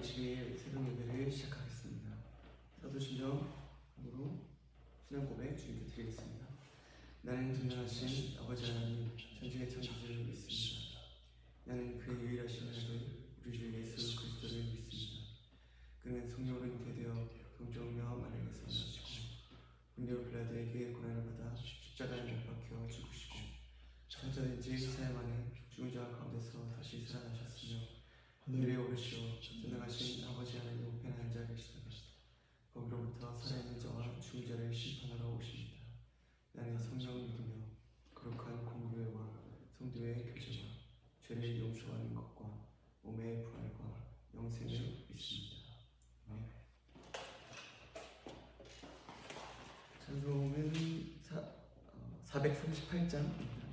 22일 새벽 예배를 시작하겠습니다. 사도신경으로 신앙 고백 주님께 드리겠습니다. 나는 존경하신 아버지 하나님 전지의 창조주를 믿습니다. 나는 그의 유일하신 아들 우리 주 예수 그리스도를 믿습니다. 그는 성령으로 잉태되어 동정녀 마리아에서 나시고 본디오 빌라도에게 고난을 받아 십자가에 못 박혀 죽으시고 천사된 지 사흘 만에 죽은 자 가운데서 다시 살아나셨으며 하늘에 오르시어 전능하신 아버지 하나님 우편에 앉아 계시다가 거기로부터 살아있는 자와 죽은 자를 심판하러 오십니다. 나는 성령을 믿으며 거룩한 공교회와 성도의 교제와 죄를 용서하는 것과 몸의 부활과 아멘. 찬송은 사, 어, 438장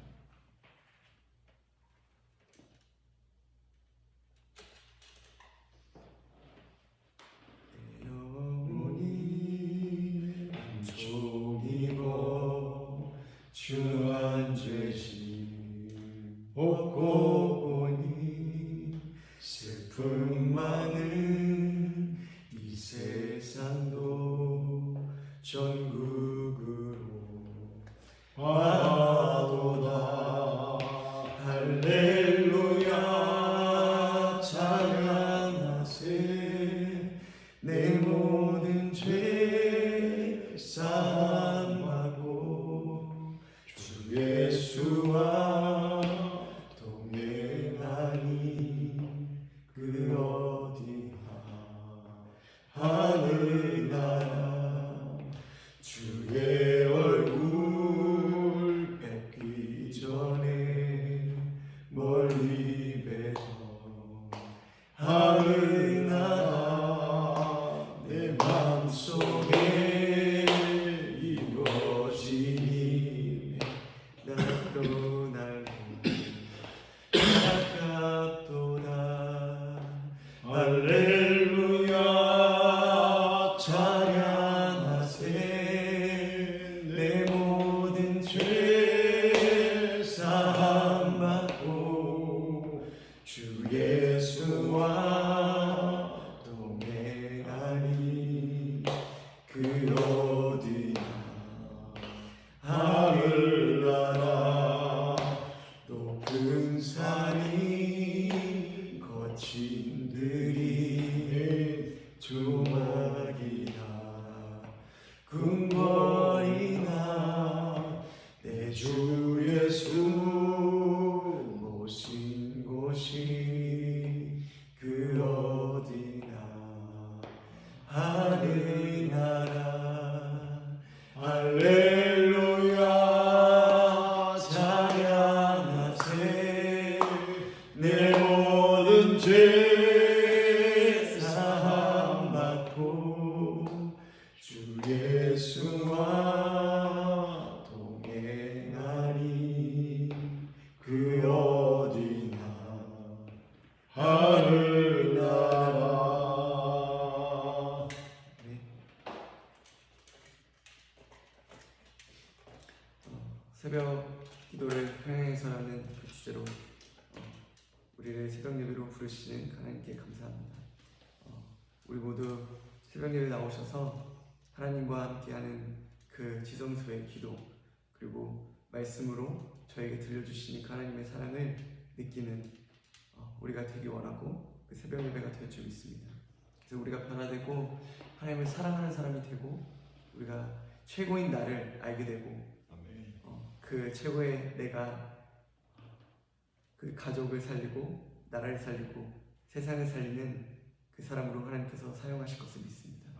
하늘나라 네. 어, 새벽 기도를 평양에서라는 그 주제로 어, 우리를 새벽 예배로 부르시는 하나님께 감사합니다. 어, 우리 모두 새벽 예배 나오셔서 하나님과 함께하는 그 지성소의 기도 그리고 말씀으로 저에게 들려주시는 그 하나님의 사랑을 느끼는 어, 우리가 되기 원하고 그 새벽 예배가 될 줄 믿습니다. 그래서 우리가 변화되고 하나님을 사랑하는 사람이 되고 우리가 최고인 나를 알게 되고 어, 그 최고의 내가 그 가족을 살리고 나라를 살리고 세상을 살리는 그 사람으로 하나님께서 사용하실 것을 믿습니다.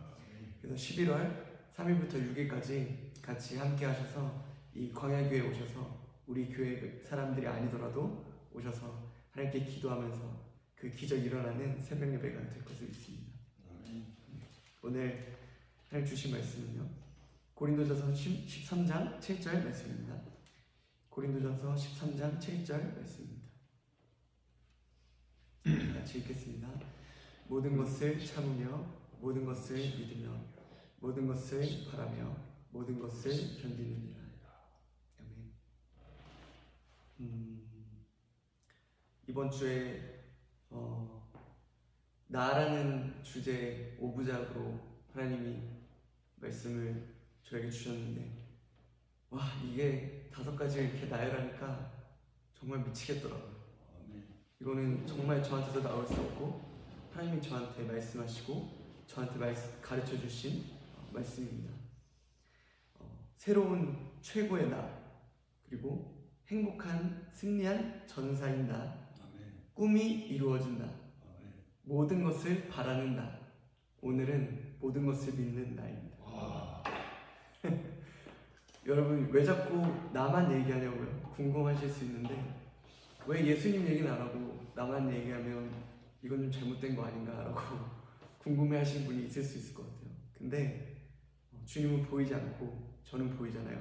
그래서 11월 3일부터 6일까지 같이 함께 하셔서 이 광야교회에 오셔서 우리 교회 사람들이 아니더라도 오셔서 하나님께 기도하면서 그 기적 일어나는 새벽 예배가 될 것을 믿습니다. 오늘 하나님 주신 말씀은요. 고린도전서 13장 7절 말씀입니다. 고린도전서 13장 7절 말씀입니다. 같이 읽겠습니다. 모든 것을 참으며 모든 것을 믿으며 모든 것을 바라며 모든 것을 견디느니라. 아멘. 음, 이번 주에 어, 나라는 주제 오부작으로 하나님이 말씀을 저에게 주셨는데 와 이게 다섯 가지 이렇게 나열하니까 정말 미치겠더라고요. 이거는 정말 저한테서 나올 수 없고 하나님이 저한테 말씀하시고 저한테 말씀, 가르쳐 주신 어, 말씀입니다. 어, 새로운 최고의 나 그리고 행복한 승리한 전사인 나. 꿈이 이루어진 나 아멘. 모든 것을 바라는 나 오늘은 모든 것을 믿는 나입니다. 와. 여러분 왜 자꾸 나만 얘기하냐고요? 궁금하실 수 있는데 왜 예수님 얘기는 안 하고 나만 얘기하면 이건 좀 잘못된 거 아닌가라고 궁금해하시는 분이 있을 수 있을 것 같아요. 근데 어, 주님은 보이지 않고 저는 보이잖아요.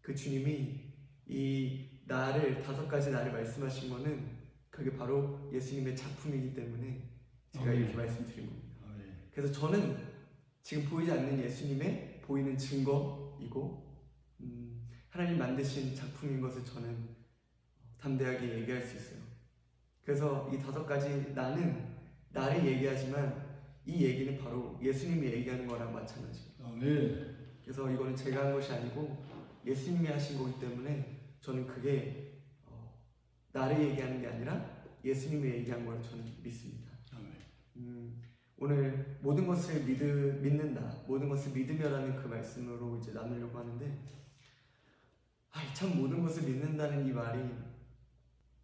그 주님이 이 나를 다섯 가지 나를 말씀하신 거는 그게 바로 예수님의 작품이기 때문에 제가. 이렇게 말씀드린 겁니다. 그래서 저는 지금 보이지 않는 예수님의 보이는 증거이고 음, 하나님 만드신 작품인 것을 저는 담대하게 얘기할 수 있어요. 그래서 이 다섯 가지 나는 나를 얘기하지만 이 얘기는 바로 예수님이 얘기하는 거랑 마찬가지예요. 아멘. 그래서 이거는 제가 한 것이 아니고 예수님이 하신 거기 때문에 저는 그게 어, 나를 얘기하는 게 아니라 예수님이 얘기한 걸 저는 믿습니다. 음, 오늘 모든 것을 믿, 믿는다, 모든 것을 믿으며라는 그 말씀으로 이제 나누려고 하는데, 아, 참 모든 것을 믿는다는 이 말이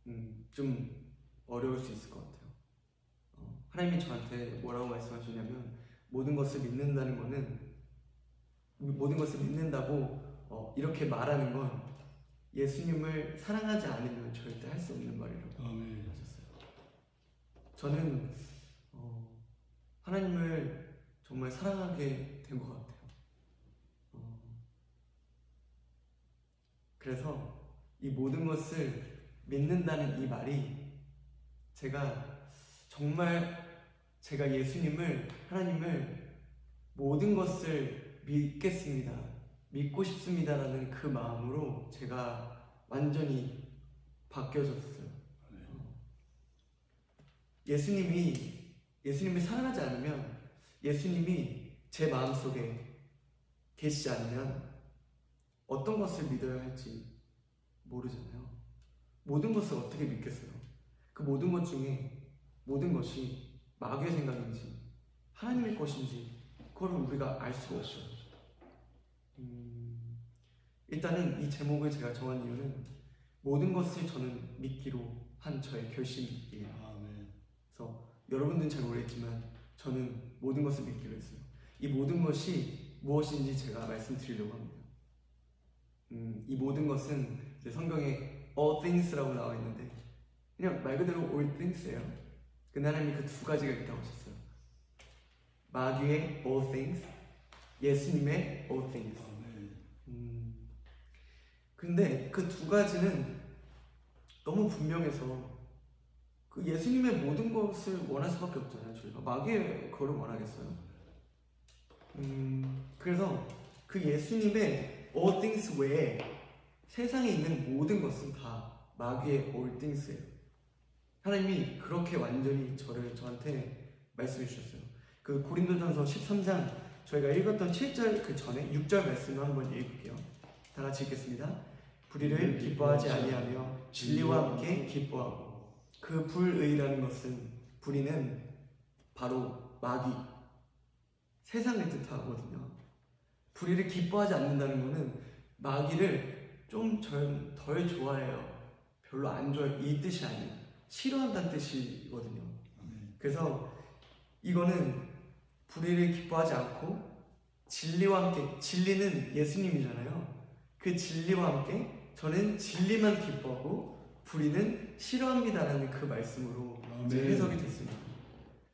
음, 좀 어려울 수 있을 것 같아요. 어, 하나님이 저한테 뭐라고 말씀하셨냐면 모든 것을 믿는다는 거는 모든 것을 믿는다고 어, 이렇게 말하는 건 예수님을 사랑하지 않으면 절대 할 수 없는 말이라고 아멘. 하셨어요. 저는 어, 하나님을 정말 사랑하게 된 것 같아요. 어, 그래서 이 모든 것을 믿는다는 이 말이 제가 정말 제가 예수님을 하나님을 모든 것을 믿겠습니다. 믿고 싶습니다라는 그 마음으로 제가 완전히 바뀌어졌어요. 예수님이 예수님을 사랑하지 않으면 예수님이 제 마음속에 계시지 않으면 어떤 것을 믿어야 할지 모르잖아요. 모든 것을 어떻게 믿겠어요? 그 모든 것 중에 모든 것이 마귀의 생각인지 하나님의 것인지 그걸 우리가 알 수가 없어요. 음, 일단은 이 제목을 제가 정한 이유는 모든 것을 저는 믿기로 한 저의 결심이에요. 아멘. 그래서 여러분들은 잘 모르겠지만 저는 모든 것을 믿기로 했어요. 이 모든 것이 무엇인지 제가 말씀드리려고 합니다. 음, 이 모든 것은 성경에 all things라고 나와 있는데 그냥 말 그대로 all things예요. 근데 하나님이 그두 가지가 있다고 하셨어요. 마귀의 all things, 예수님의 all things. 근데 그 두 가지는 너무 분명해서 그 예수님의 모든 것을 원할 수밖에 없잖아요. 저희가 마귀의 거를 원하겠어요. 음, 그래서 그 예수님의 all things 외에 세상에 있는 모든 것은 다 마귀의 all things예요. 하나님이 그렇게 완전히 저를 저한테 말씀해 주셨어요. 그 고린도전서 13장 저희가 읽었던 7절 그 전에 6절 말씀을 한번 읽을게요. 다 같이 읽겠습니다. 불의를 기뻐하지 아니하며 진리와 함께 기뻐하고 그 불의라는 것은 불의는 바로 마귀 세상을 뜻하거든요. 불의를 기뻐하지 않는다는 것은 마귀를 좀 덜 좋아해요. 별로 안 좋아해 이 뜻이 아니에요. 싫어한다는 뜻이거든요. 그래서 이거는 불의를 기뻐하지 않고 진리와 함께 진리는 예수님이잖아요. 그 진리와 함께 저는 진리만 기뻐하고 불의는 싫어합니다라는 그 말씀으로. 해석이 됐습니다.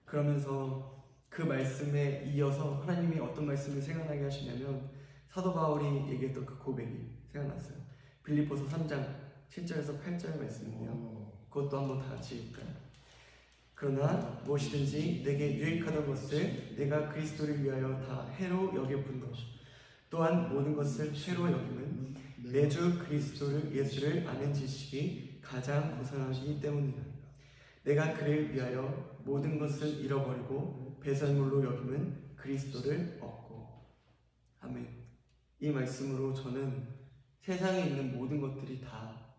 그러면서 그 말씀에 이어서 하나님이 어떤 말씀을 생각나게 하시냐면 사도 바울이 얘기했던 그 고백이 생각났어요. 빌립보서 3장 7절에서 8절 말씀인데요. 오. 그것도 한번 다 같이 읽을까요? 그러나 무엇이든지 내게 유익하던 것을 내가 그리스도를 위하여 다 해로 뿐더 또한 모든 것을 해로 여김은 내 주 그리스도를 예수를 아는 지식이 가장 고상하기 때문이라 내가 그를 위하여 모든 것을 잃어버리고 배설물로 여김은 그리스도를 얻고 아멘. 이 말씀으로 저는 세상에 있는 모든 것들이 다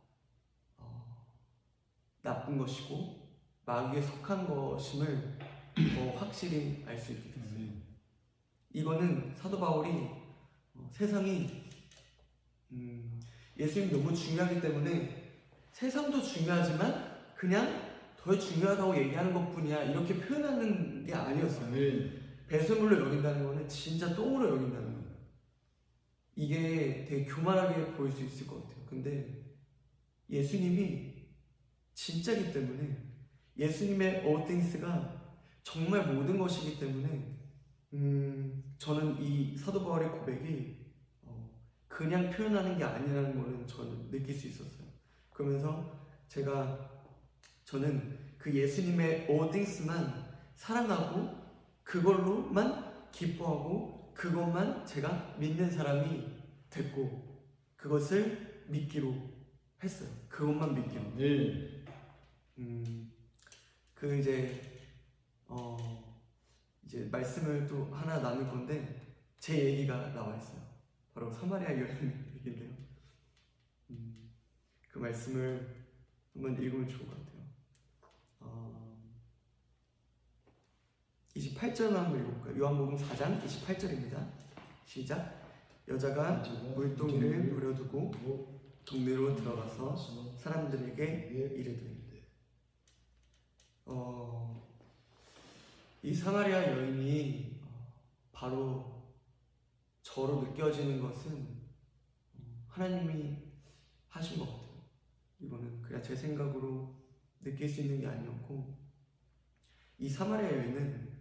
어, 나쁜 것이고 마귀에 속한 것임을 더 확실히 알 수 있게 됐어요. 이거는 사도 바울이 어, 세상이 음, 예수님 너무 중요하기 때문에 세상도 중요하지만 그냥 더 중요하다고 얘기하는 것뿐이야 이렇게 표현하는 게 아니었어요. 아멘. 배설물로 여긴다는 거는 진짜 똥으로 여긴다는 거예요. 이게 되게 교만하게 보일 수 있을 것 같아요. 근데 예수님이 진짜기 때문에 예수님의 all things가 정말 모든 것이기 때문에 음, 저는 이 사도 바울의 고백이 어, 그냥 표현하는 게 아니라는 거는 저는 느낄 수 있었어요. 그러면서 제가 저는 그 예수님의 things만 사랑하고 그걸로만 기뻐하고 그것만 제가 믿는 사람이 됐고 그것을 믿기로 했어요. 그것만 믿기로. 아멘. 음, 그 이제 어 이제 말씀을 또 하나 나눌 건데 제 얘기가 나와 있어요. 바로 사마리아 여인 얘기인데요. 음, 그 말씀을 한번 읽으면 좋을 것 같아요. 어, 28절 한번 읽어볼까요? 요한복음 4장 28절입니다. 시작. 여자가 물동이를 버려두고 동네로 들어가서 사람들에게 이르되 어, 이 사마리아 여인이 어, 바로 저로 느껴지는 것은 어, 하나님이 하신 것 같아요. 이거는 그냥 제 생각으로 느낄 수 있는 게 아니었고 이 사마리아 여인은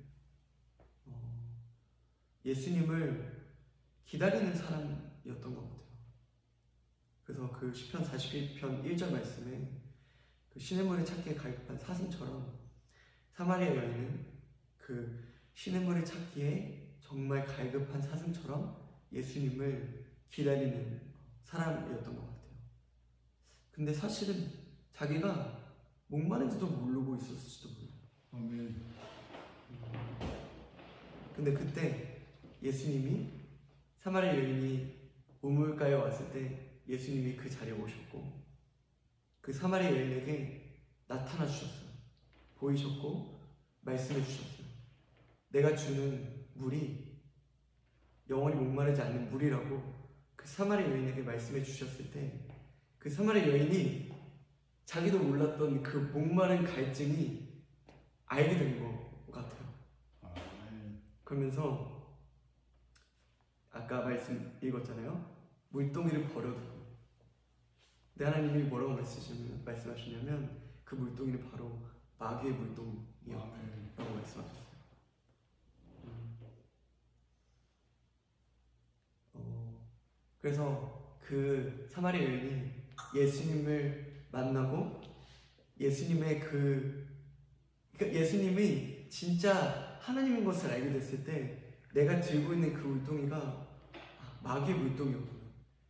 어, 예수님을 기다리는 사람이었던 것 같아요. 그래서 그 시편 41편 1절 말씀에 그 시냇물을 찾기에 갈급한 사슴처럼 사마리아 여인은 그 시냇물을 찾기에 정말 갈급한 사슴처럼 예수님을 기다리는 사람이었던 것 같아요. 근데 사실은 자기가 목마른지도 모르고 있었을지도 몰라요. 아멘. 근데 그때 예수님이 사마리아 여인이 우물가에 왔을 때 예수님이 그 자리에 오셨고 그 사마리아 여인에게 나타나 주셨어요. 보이셨고 말씀해 주셨어요. 내가 주는 물이 영원히 목마르지 않는 물이라고 그 사마리아 여인에게 말씀해 주셨을 때 그 사마리아 여인이 자기도 몰랐던 그 목마른 갈증이 알게 된 것 같아요. 아멘. 그러면서 아까 말씀 읽었잖아요. 물동이를 버려두고. 근데 하나님이 뭐라고 말씀하시냐면, 그 물동이는 바로 마귀의 물동이었다고 아멘. 말씀하셨어요. 음. 어, 그래서 그 사마리아 여인이 예수님을 만나고 예수님의 그 그러니까 예수님이 진짜 하나님인 것을 알게 됐을 때 내가 들고 있는 그 물동이가 아, 마귀의 물동이었구나.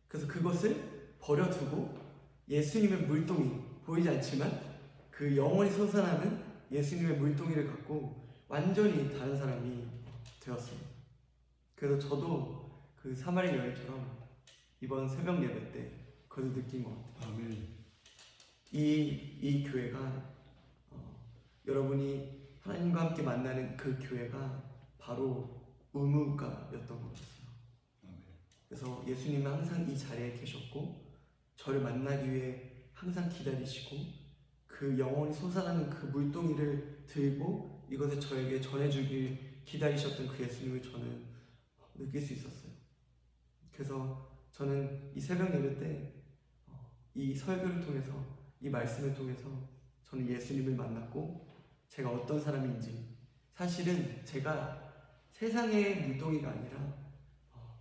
그래서 그것을 버려두고 예수님의 물동이 보이지 않지만 그 영원히 솟아나는 예수님의 물동이를 갖고 완전히 다른 사람이 되었습니다. 그래서 저도 그 사마리아 여인처럼 이번 새벽 예배 때 그걸 느낀 것 같아요. 아멘. 이, 이 교회가 어, 여러분이 하나님과 함께 만나는 그 교회가 바로 의무가였던 것 같아요. 아멘. 그래서 예수님은 항상 이 자리에 계셨고 저를 만나기 위해 항상 기다리시고 그 영원히 솟아나는 그 물동이를 들고 이것을 저에게 전해주길 기다리셨던 그 예수님을 저는 느낄 수 있었어요. 그래서 저는 이 새벽 예배 때 이 설교를 통해서 이 말씀을 통해서 저는 예수님을 만났고 제가 어떤 사람인지 사실은 제가 세상의 물동이가 아니라 어,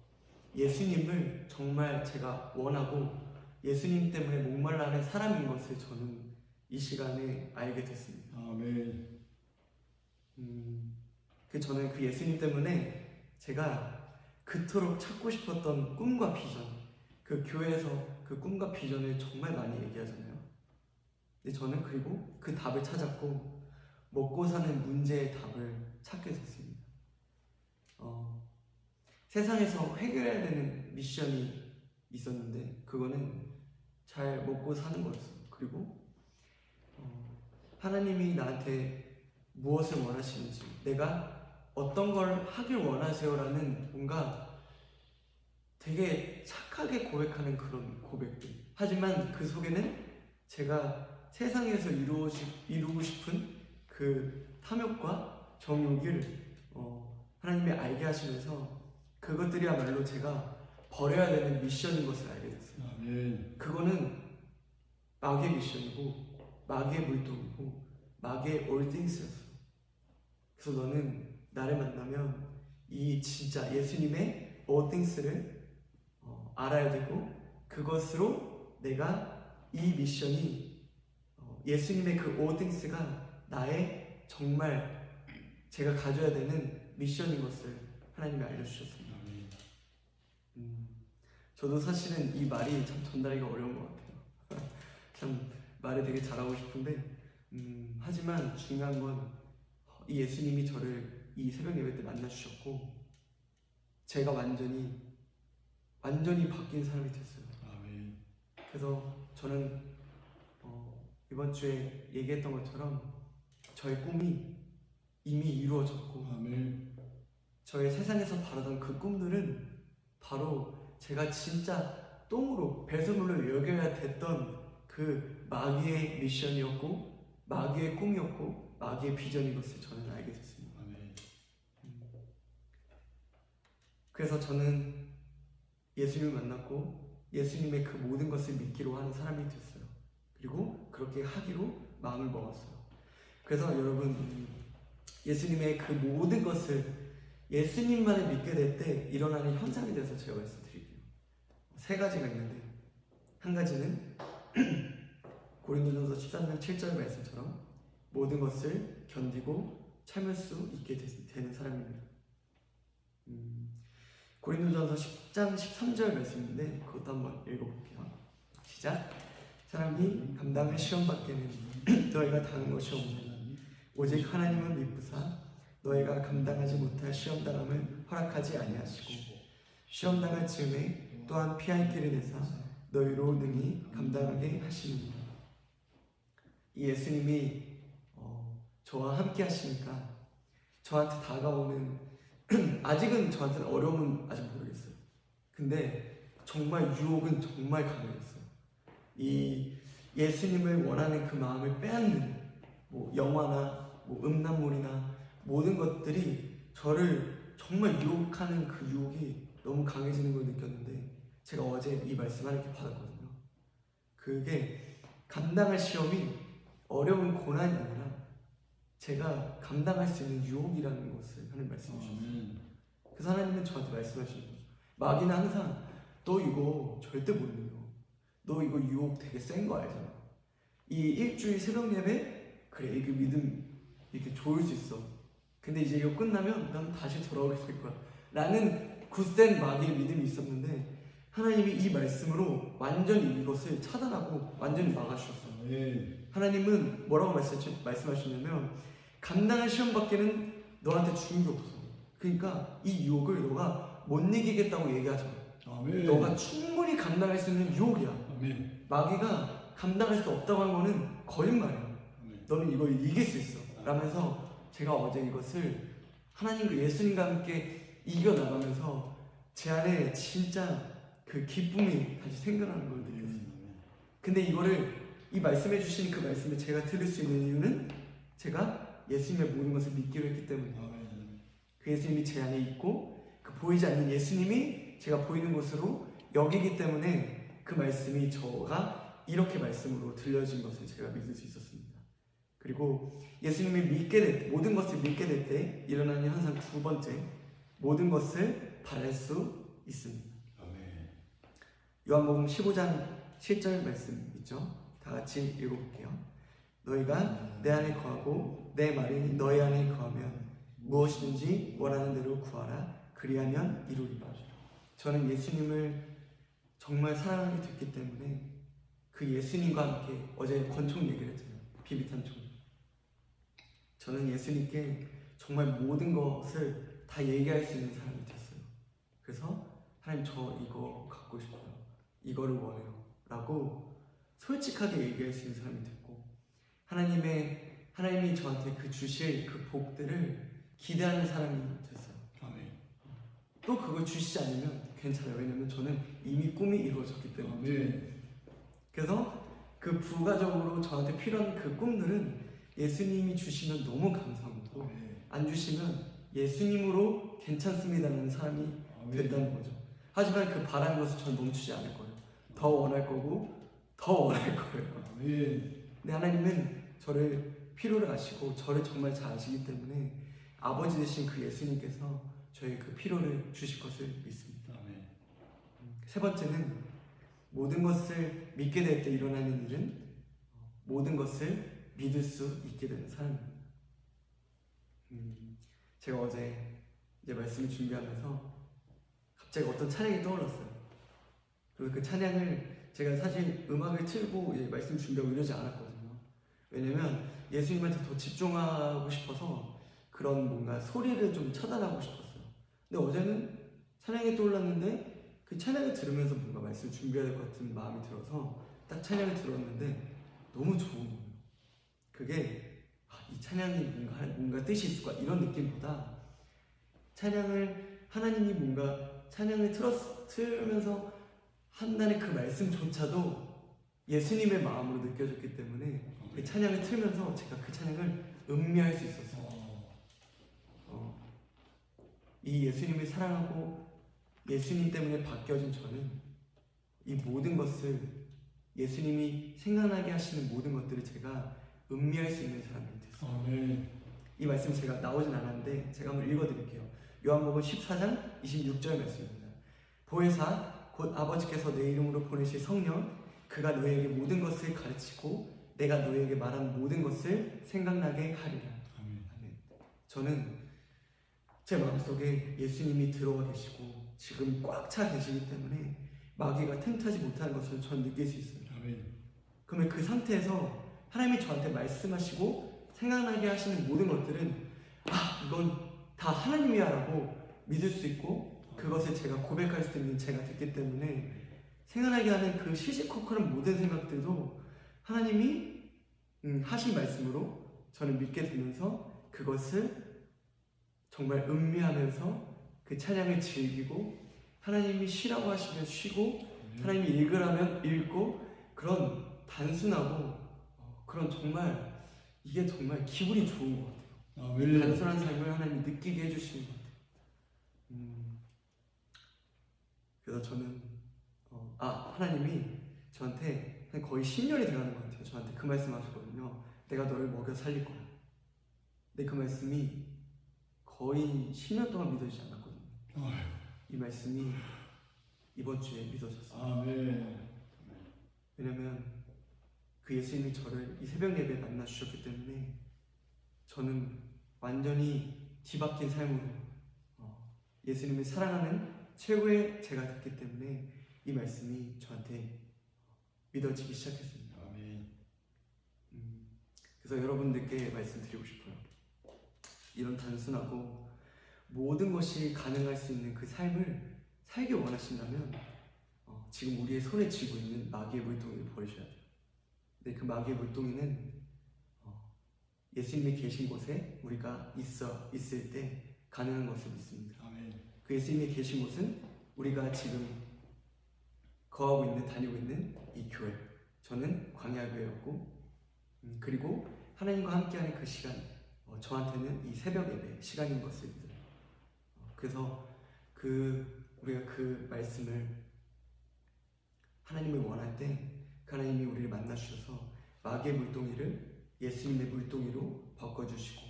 예수님을 정말 제가 원하고 예수님 때문에 목말라하는 사람인 것을 저는 이 시간에 알게 됐습니다. 아멘. 음, 그 저는 그 예수님 때문에 제가 그토록 찾고 싶었던 꿈과 비전, 그 교회에서 그 꿈과 비전을 정말 많이 얘기하잖아요. 근데 저는 그리고 그 답을 찾았고 먹고 사는 문제의 답을 찾게 됐습니다. 어, 세상에서 해결해야 되는 미션이 있었는데 그거는 잘 먹고 사는 거였어요. 그리고 어, 하나님이 나한테 무엇을 원하시는지 내가 어떤 걸 하길 원하세요라는 뭔가 되게 착하게 고백하는 그런 고백들. 하지만 그 속에는 제가 세상에서 이루고, 싶, 이루고 싶은 그 탐욕과 정욕을 어, 하나님이 알게 하시면서 그것들이야말로 제가 버려야 되는 미션인 것을 알게 됐어요. 아멘. 그거는 마귀의 미션이고 마귀의 물동이고 마귀의 올딩스였어. 그래서 너는 나를 만나면 이 진짜 예수님의 올딩스를 어, 알아야 되고 그것으로 내가 이 미션이 어, 예수님의 그 올딩스가 나의 정말 제가 가져야 되는 미션인 것을 하나님이 알려주셨습니다. 음, 저도 사실은 이 말이 참 전달하기가 어려운 것 같아요. 참 말을 되게 잘하고 싶은데, 음, 하지만 중요한 건 이 예수님이 저를 이 새벽 예배 때 만나 주셨고, 제가 완전히, 완전히 바뀐 사람이 됐어요. 아멘. 그래서 저는 어, 이번 주에 얘기했던 것처럼 저의 꿈이 이미 이루어졌고, 아멘. 저의 세상에서 바라던 그 꿈들은 바로 제가 진짜 똥으로 배설물로 여겨야 됐던 그 마귀의 미션이었고 마귀의 꿈이었고 마귀의 비전인 것을 저는 알게 됐습니다. 아멘. 그래서 저는 예수님을 만났고 예수님의 그 모든 것을 믿기로 하는 사람이 됐어요. 그리고 그렇게 하기로 마음을 먹었어요. 그래서 여러분 음, 예수님의 그 모든 것을 예수님만을 믿게 될 때 일어나는 현상에 대해서 제가 말씀드릴게요. 세 가지가 있는데 한 가지는 고린도전서 13장 7절 말씀처럼 모든 것을 견디고 참을 수 있게 되- 되는 사람입니다. 음, 고린도전서 10장 13절 말씀인데 그것도 한번 읽어볼게요. 시작. 사람이 감당할 시험 밖에는 너희가 당한 것이 없느니 오직 하나님은 미쁘사 너희가 감당하지 못할 시험 당함을 허락하지 아니하시고 시험 당할 즈음에 또한 피할 길을 내사 너희로 능히 감당하게. 이 예수님이 어, 저와 함께 하시니까 저한테 다가오는 아직은 저한테는 어려움은 아직 모르겠어요. 근데 정말 유혹은 정말 강했어요. 이 예수님을 원하는 그 마음을 빼앗는 뭐 영화나 뭐 음란물이나 모든 것들이 저를 정말 유혹하는 그 유혹이 너무 강해지는 걸 느꼈는데 제가 어제 이 말씀 하나님께 받았거든요. 그게 감당할 시험이 어려운 고난이 아니라 제가 감당할 수 있는 유혹이라는 것을 하는 말씀해 주셨어요. 아멘. 그래서 하나님은 저한테 말씀하시는 거죠. 마귀는 항상 너 이거 절대 못 이겨. 너 이거 유혹 되게 센 거 알잖아. 이 일주일 새벽 예배 그래 이거 믿음 이렇게 좋을 수 있어. 근데 이제 이거 끝나면 난 다시 돌아오게 될 거야. 라는 굳센 마귀의 믿음이 있었는데 하나님이 이 말씀으로 완전히 이것을 차단하고 완전히 막아주셨어요. 아멘. 하나님은 뭐라고 말씀하시- 말씀하시냐면 감당할 시험밖에는 너한테 주는 게 없어. 그러니까 이 유혹을 너가 못 이기겠다고 얘기하지 마. 아멘. 너가 충분히 감당할 수 있는 유혹이야. 아멘. 마귀가 감당할 수 없다고 한 거는 거짓말이야. 아멘. 너는 이걸 이길 수 있어. 라면서 제가 어제 이것을 하나님과 예수님과 함께 이겨나가면서 제 안에 진짜 그 기쁨이 다시 생겨나는 걸 느꼈어요. 아멘. 근데 이거를 이 말씀해 주신 그 말씀을 제가 들을 수 있는 이유는 제가 예수님의 모든 것을 믿기로 했기 때문이에요. 그 예수님이 제 안에 있고 그 보이지 않는 예수님이 제가 보이는 곳으로 여기기 때문에 그 말씀이 저가 이렇게 말씀으로 들려진 것을 제가 믿을 수 있었습니다. 그리고 예수님을 믿게 될 때, 모든 것을 믿게 될 때 일어나는 현상 두 번째, 모든 것을 바랄 수 있습니다. 요한복음 15장 7절 말씀 있죠? 다 같이 읽어볼게요. 너희가 내 안에 거하고 내 말이 너희 안에 거하면 무엇이든지 원하는 대로 구하라. 그리하면 이루리라. 저는 예수님을 정말 사랑하게 됐기 때문에 그 예수님과 함께 어제 권총 얘기를 했잖아요. 비비탄 총. 저는 예수님께 정말 모든 것을 다 얘기할 수 있는 사람이 됐어요. 그래서 하나님 저 이거 갖고 싶어요. 이거를 원해요. 라고 솔직하게 얘기할 수 있는 사람이 됐고 하나님의 하나님이 저한테 그 주실 그 복들을 기대하는 사람이 됐어요. 아멘. 또 그걸 주시지 않으면 괜찮아요. 왜냐면 저는 이미 꿈이 이루어졌기 때문에. 아멘. 그래서 그 부가적으로 저한테 필요한 그 꿈들은 예수님이 주시면 너무 감사하고 아멘. 안 주시면 예수님으로 괜찮습니다라는 사람이 아멘. 된다는 거죠. 하지만 그 바라는 것을 전 멈추지 않을 거예요. 더 원할 거고 더 원할 거예요. 아멘. 근데 하나님은 저를 필요를 아시고 저를 정말 잘 아시기 때문에 아버지 되신 그 예수님께서 저의 그 필요를 주실 것을 믿습니다. 아멘. 세 번째는 모든 것을 믿게 될 때 일어나는 일은 모든 것을 믿을 수 있게 되는 사람입니다. 음, 제가 어제 이제 말씀을 준비하면서 갑자기 어떤 찬양이 떠올랐어요. 그리고 그 찬양을 제가 사실 음악을 틀고 예, 말씀 준비하고 이러지 않았거든요. 왜냐면 예수님한테 더 집중하고 싶어서 그런 뭔가 소리를 좀 차단하고 싶었어요. 근데 어제는 찬양이 떠올랐는데 그 찬양을 들으면서 뭔가 말씀 준비해야 될 것 같은 마음이 들어서 딱 찬양을 들었는데 너무 좋은 거예요. 그게 아, 이 찬양이 뭔가 할- 뭔가 뜻이 있을까 이런 느낌보다 찬양을 하나님이 뭔가 찬양을 틀었, 틀면서 한다는 그 말씀조차도 예수님의 마음으로 느껴졌기 때문에 그 찬양을 틀면서 제가 그 찬양을 음미할 수 있었어요. 어, 어, 이 예수님을 사랑하고 예수님 때문에 바뀌어진 저는 이 모든 것을 예수님이 생각나게 하시는 모든 것들을 제가 음미할 수 있는 사람이 됐어요. 아멘. 이 말씀 제가 나오진 않았는데 제가 한번 읽어드릴게요. 요한복음 14장 26절 말씀입니다. 보혜사 곧 아버지께서 내 이름으로 보내실 성령 그가 너희에게 모든 것을 가르치고 내가 너희에게 말한 모든 것을 생각나게 하리라. 아멘. 아멘. 저는 제 마음속에 예수님이 들어와 계시고 지금 꽉 차 계시기 때문에 마귀가 틈타지 못하는 것을 전 느낄 수 있어요. 아멘. 그러면 그 상태에서 하나님이 저한테 말씀하시고 생각나게 하시는 모든 것들은 아 이건 다 하나님이야라고 믿을 수 있고 그것을 제가 고백할 수 있는 제가 됐기 때문에 생각나게 하는 그 시시콜콜한 모든 생각들도 하나님이 음, 하신 말씀으로 저는 믿게 되면서 그것을 정말 음미하면서 그 찬양을 즐기고 하나님이 쉬라고 하시면 쉬고. 하나님이 읽으라면 읽고 그런 단순하고 어, 그런 정말 이게 정말 기분이 좋은 것 같아요. 아멘. 단순한 삶을 하나님이 느끼게 해주시는 것 같아요. 음, 그래서 저는 어, 아 하나님이 저한테 한 거의 10년이 돼가는 것 같아요. 저한테 그 말씀 하셨거든요. 내가 너를 먹여 살릴 거야. 근데 그 말씀이 거의 10년 동안 믿어지지 않았거든요. 아유. 이 말씀이 이번 주에 믿어졌어요. 아멘. 왜냐면 그 예수님이 저를 이 새벽 예배에 만나 주셨기 때문에 저는 완전히 뒤바뀐 삶으로 어, 예수님을 사랑하는 최고의 제가 됐기 때문에 이 말씀이 저한테 믿어지기 시작했습니다. 아멘. 음, 그래서 여러분들께 말씀드리고 싶어요. 이런 단순하고 모든 것이 가능할 수 있는 그 삶을 살기 원하신다면 어, 지금 우리의 손에 쥐고 있는 마귀의 물동이를 버리셔야 돼요. 근데 그 마귀의 물동이는 어, 예수님이 계신 곳에 우리가 있어 있을 때 가능한 것을 믿습니다. 아멘. 그 예수님이 계신 곳은 우리가 지금 거하고 있는 다니고 있는 이 교회. 저는 광야교회였고 음, 그리고 하나님과 함께하는 그 시간. 어, 저한테는 이 새벽 예배 시간인 것을. 어, 그래서 그 우리가 그 말씀을 하나님을 원할 때 그 하나님이 우리를 만나 주셔서 마귀의 물동이를 예수님의 물동이로 바꿔 주시고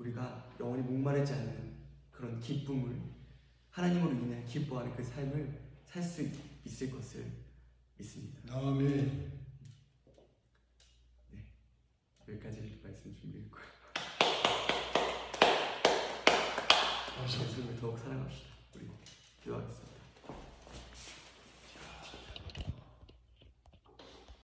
우리가 영원히 목마르지 않는 그런 기쁨을 하나님으로 인해 기뻐하는 그 삶을 살 수 있을 것을 믿습니다. 아멘. 여기까지 말씀 준비했고요. 예수님을 더욱 사랑합시다. 우리 기도하겠습니다.